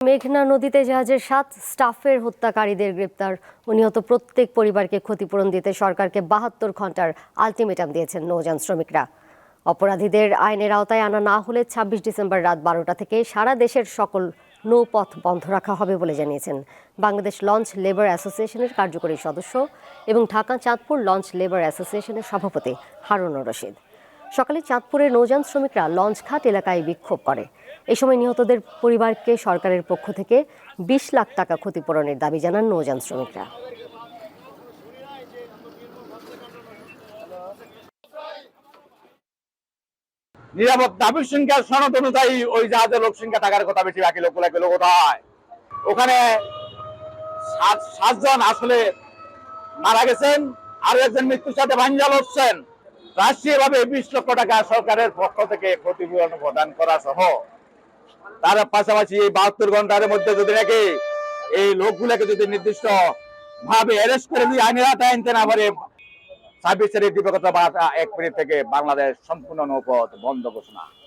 মেঘনা নদীতে জাহাজের সাত স্টাফের হত্যাকারীদের গ্রেপ্তার। ও নিহত প্রত্যেক পরিবারকে ক্ষতিপূরণ দিতে সরকারকে বাহাত্তর ঘণ্টার আলটিমেটাম দিয়েছেন নৌযান শ্রমিকরা। অপরাধীদের আইনের আওতায় আনা না হলে ছাব্বিশ ডিসেম্বর রাত বারোটা থেকে সারা দেশের সকল নৌপথ বন্ধ রাখা হবে বলে জানিয়েছেন বাংলাদেশ লঞ্চ লেবার অ্যাসোসিয়েশনের কার্যকরী সদস্য এবং ঢাকা চাঁদপুর লঞ্চ লেবার অ্যাসোসিয়েশনের সভাপতি হারুনুর রশিদ। সকালে চাঁদপুরের নৌযান শ্রমিকরা লঞ্চঘাট এলাকায় বিক্ষোভ করে। এই সময় নিহতদের পরিবারকে সরকারের পক্ষ থেকে বিশ লাখ টাকা ক্ষতিপূরণের দাবি জানান নৌযান শ্রমিকরা। নিরাপত্তা আবিষ্কার সনদ অনুযায়ী ওই জাহাজের লোক সংখ্যা থাকার কথা বেশি বাকি লোক লাগে লোক হয় ওখানে সাত সাতজন আসলে মারা গেছেন, আর একজন মৃত্যুর সাথে ভাঞ্জাল হচ্ছেন রাষ্ট্রীয় ভাবে বিশ লক্ষ টাকা সরকারের পক্ষ থেকে ক্ষতিপূরণ প্রদান করা সহ, তার পাশাপাশি এই বাহাত্তর ঘণ্টার মধ্যে যদি নাকি এই লোকগুলোকে যদি নির্দিষ্ট ভাবে অ্যারেস্ট করে দিয়ে আইনের আওতায় আনতে না পারে, ছাব্বিশ তারিখ দিবগত বা এক মিনিট থেকে বাংলাদেশ সম্পূর্ণ নৌপথ বন্ধ ঘোষণা।